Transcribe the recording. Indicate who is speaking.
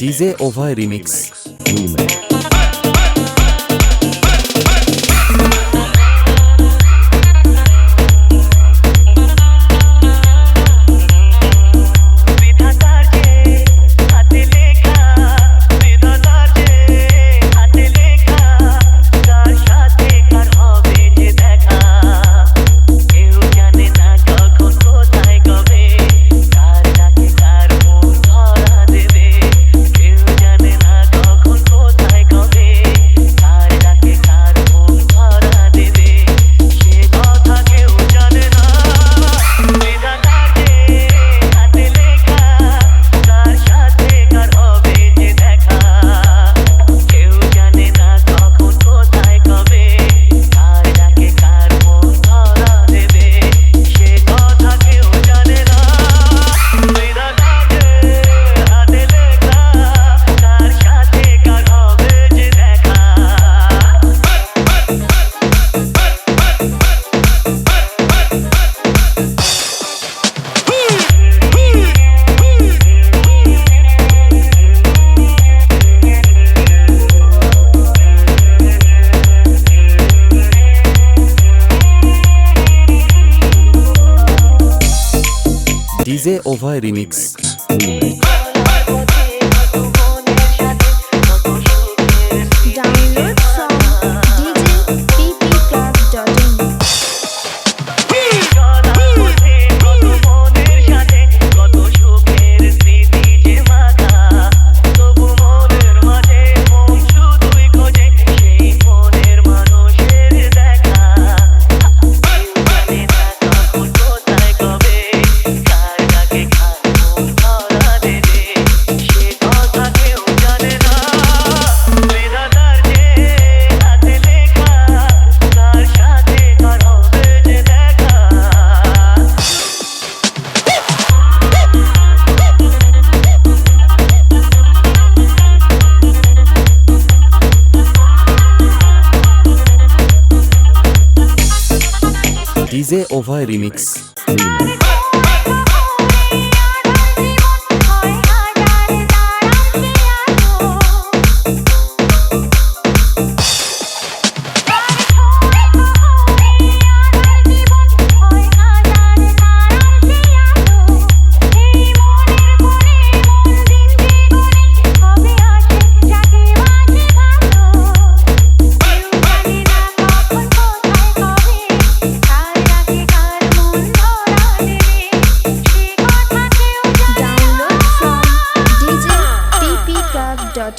Speaker 1: DJ over remix DJ over remix Dize Ova
Speaker 2: Remix. Remix. Dot